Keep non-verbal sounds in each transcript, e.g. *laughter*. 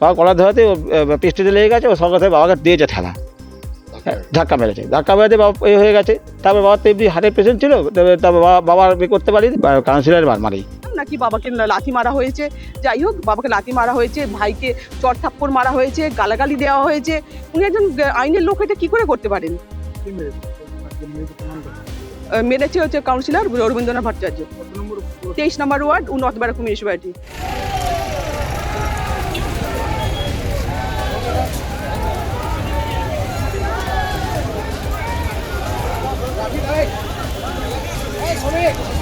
বাবা কলার ধরাতে ও পিস্টিতে লেগে গেছে ও সঙ্গে সাথে বাবাকে দিয়েছে ঠেলা হ্যাঁ, ধাক্কা মেরেছে। ধাক্কা মেরেতে বাবা এ হয়ে গেছে। তারপর বাবার তো এমনি হার্টের পেশেন্ট ছিল তবে তারপর বাবা বাবা আর এ করতে পারি কাউন্সিলার মার মারি নাকি বাবাকে লাথি মারা হয়েছে। যাই হোক বাবাকে লাথি মারা হয়েছে ভাইকে চর থাপ্পড় মারা হয়েছে গালাগালি দেওয়া হয়েছে। উনি একজন আইনের লোক এটা কী করে করতে পারেন? মেরেছে হচ্ছে কাউন্সিলর রবীন্দ্রনাথ ভট্টাচার্য। তেইশ নম্বর ওয়ার্ড ও নর্থ ব্যারাক মিউনিসিপ্যালিটি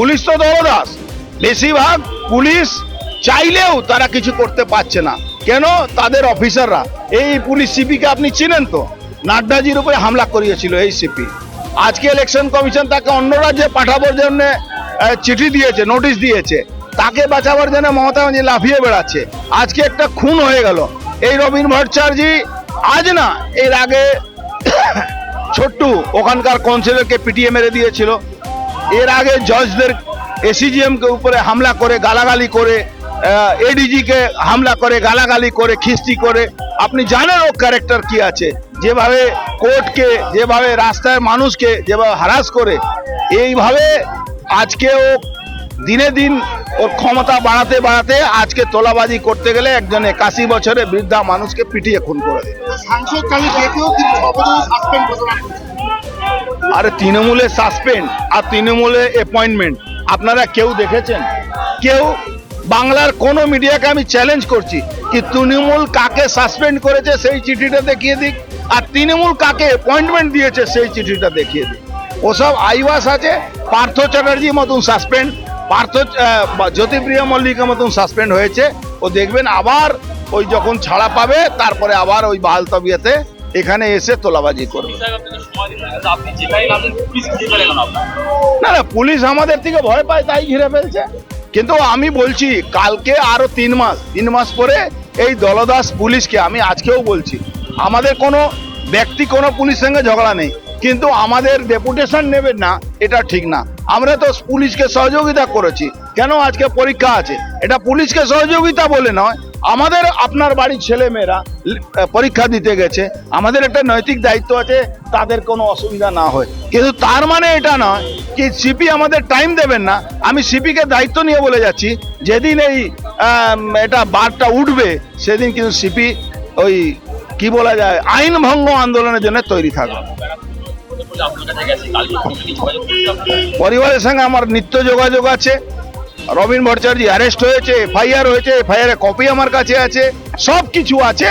পুলিশ তো দলদাস। বেশিরভাগ পুলিশ চাইলেও তারা কিছু করতে পারছে না। কেন? তাদের অফিসাররা। এই পুলিশ সিপিকে আপনি চিনেন তো? নাড্ডাজির উপরে হামলা করিয়েছিল এই সিপি। আজকে ইলেকশন কমিশন তাকে অন্য রাজ্যে পাঠাবার জন্য চিঠি দিয়েছে নোটিশ দিয়েছে। তাকে বাঁচাবার জন্য মমতা ব্যানার্জি লাফিয়ে বেড়াচ্ছে। আজকে একটা খুন হয়ে গেল। এই রবীন ভট্টাচার্যি আজ না, এর আগে *coughs* ছোট্টু ওখানকার কাউন্সিলরকে পিটিয়ে মেরে দিয়েছিল। এর আগে জজদের এসিজিএম কে উপরে হামলা করে, গালাগালি করে এডিজি কে হামলা করে, গালাগালি করে, খিস্তি করে। আপনি জানেন ও ক্যারেক্টার কি আছে? যেভাবে কোর্টকে, যেভাবে রাস্তায় মানুষকে যেভাবে হারাস করে, এইভাবে আজকে ও দিনে দিন ওর ক্ষমতা বাড়াতে বাড়াতে আজকে তোলাবাজি করতে গেলে একজন একাশি বছরে বৃদ্ধা মানুষকে পিটিয়ে খুন করে দেয়। আরে তৃণমূলে সাসপেন্ড আর তৃণমূলে অ্যাপয়েন্টমেন্ট আপনারা কেউ দেখেছেন? কেউ? বাংলার কোন মিডিয়াকে আমি চ্যালেঞ্জ করছি কি তৃণমূল কাকে সাসপেন্ড করেছে সেই চিঠিটা দেখিয়ে দিক, আর তৃণমূল কাকে অ্যাপয়েন্টমেন্ট দিয়েছে সেই চিঠিটা দেখিয়ে দিক। ওসব আইওয়াস আছে, পার্থ চ্যাটার্জি মতন সাসপেন্ড পার্থ জ্যোতিপ্রিয় মল্লিকের মতন সাসপেন্ড হয়েছে। ও দেখবেন আবার ওই যখন ছাড়া পাবে, তারপরে আবার ওই বাহাল তবিয়াতে এখানে এসে তোলাবাজি করবে। না না, পুলিশ আমাদের থেকে ভয় পায়, তাই ঘিরে ফেলছে। কিন্তু আমি বলছি, কালকে আরও তিন মাস তিন মাস পরে এই দলদাস পুলিশকে আমি আজকেও বলছি, আমাদের কোনো ব্যক্তি, কোনো পুলিশ সঙ্গে ঝগড়া নেই। কিন্তু আমাদের ডেপুটেশন নেবেন না, এটা ঠিক না। আমরা তো পুলিশকে সহযোগিতা করেছি। কেন আজকে পরীক্ষা আছে? এটা পুলিশকে সহযোগিতা বলে নয় আমাদের আপনার বাড়ির ছেলে মেয়েরা পরীক্ষা দিতে গেছে। আমাদের একটা নৈতিক দায়িত্ব আছে তাদের কোনো অসুবিধা না হয়। কিন্তু তার মানে এটা নয় কি সিপি আমাদের টাইম দেবেন না। আমি সিপিকে দায়িত্ব নিয়ে বলে যাচ্ছি যেদিন এই এটা বারটা উঠবে সেদিন কিন্তু সিপি ওই কি বলা যায় আইন ভঙ্গ আন্দোলনের জন্য তৈরি থাকবে। পরিবারের সঙ্গে আমার নিত্য যোগাযোগ আছে। রবীন ভট্টাচার্য অ্যারেস্ট হয়েছে এফআইআর হয়েছে এফআইআর কপি আমার কাছে আছে সব কিছু আছে।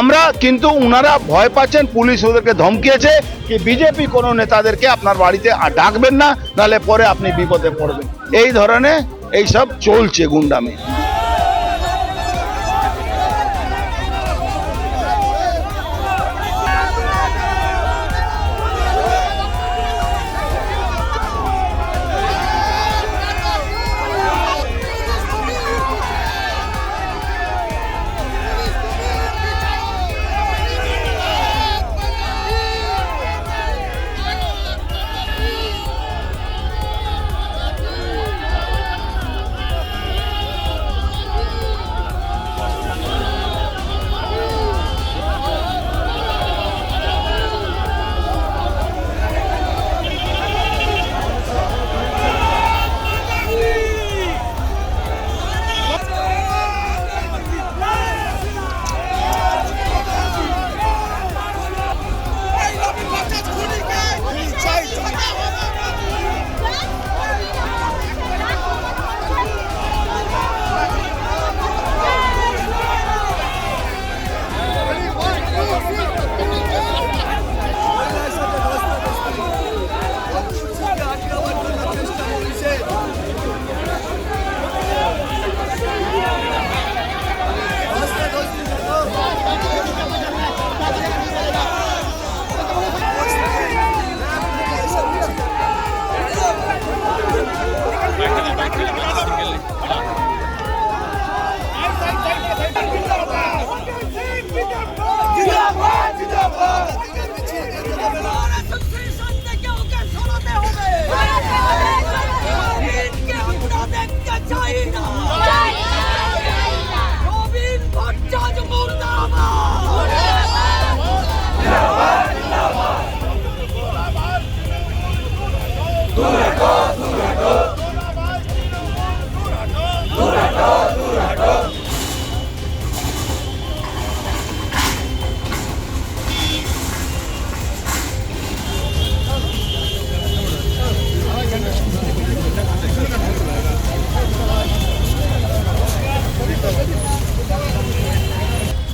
আমরা কিন্তু ওনারা ভয় পাচ্ছেন, পুলিশ ওদেরকে ধমকিয়েছে কি বিজেপি কোনো নেতাদেরকে আপনার বাড়িতে আর ডাকবেন না, নাহলে পরে আপনি বিপদে পড়বেন। এই ধরনের এইসব চলছে গুন্ডামি।